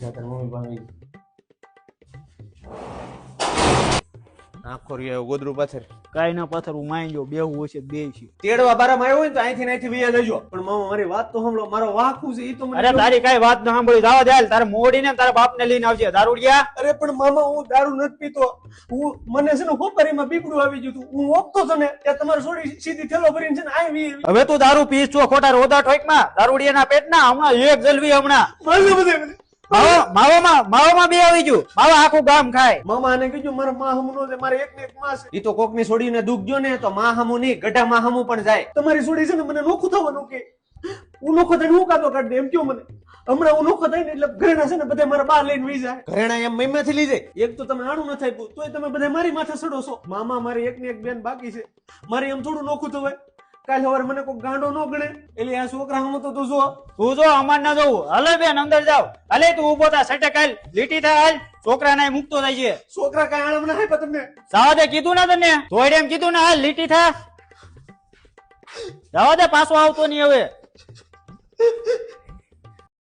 તાર મમ્મી પાસે આખો રહ્યો ગોદરું પાછળ કાઈ ના પાથર હું માઈ ગયો બેહું હોય છે બે છે. તેડવા બારામાં આવ્યો હોય તો અહીંથી અહીંથી વિયા લેજો પણ મામા મારી વાત તો સાંભળો મારો વાંક છે એ તો મને અરે તારી કઈ વાત ન સાંભળી જાવ દે તારે મોડીને તારા બાપને લઈને આવજે દારૂડિયા અરે પણ મામા હું દારૂ નથી પીતો. હું મને છે ને હોપારીમાં બીપડું આવી ગયું હું ઓપતો ને ત્યાં તમારે છોડી સીધી થેલો ભરીને છે ને હવે તું દારૂ પીસ છો ખોટા રોદા ઠોકમાં દારૂડિયાના પેટના હમણાં એક જલવી હમણાં. મારે બધે બધે. માવો માવામાં માવામાં બે આવી ગયું. માવા આખું ગામ ખાય. મામા આને કીધું મારા મા છે મારે એક ને એક માં છે ઈ તો કોકની છોડીને દુઃખ જો ને તો મા હમું નહીં ગઢા મા હમું પણ જાય. તમારી છોડી છે ને મને નોખું થવાનું કે. હું નોખો થઈને હું કાતો કાઢ દે? એમ કયો મને. હમણાં હું નોખો થઈને એટલે ઘરેણા છે ને બધા મારા બા લઈને વી જાય. ઘરેણા એમ મહિમાથી લઈ જાય એક તો તમે આણું નથી આપ્યું તોય તમે બધા મારી માથે સડો છો. મામા મારી એક ને એક બેન બાકી છે. મારે એમ થોડું નોખું થવાય. કાલ સવારે મને કોઈ ગાંડો ન ગણે. એટલે આ છોકરા હું તો તું જો તું જો અમાર ના જવું. હલે બેન અંદર જાવ હલે તું ઊભો થા સટે કાલ લીટી થા હાલ. છોકરા ને મૂકતો થાય છે. છોકરા કઈ આણમ ના આપ્યા તમને? જવા કીધું ના તને. જોડે એમ કીધું ના હાલ લીટી થા. જવા દે પાછો આવતો નહીં હવે.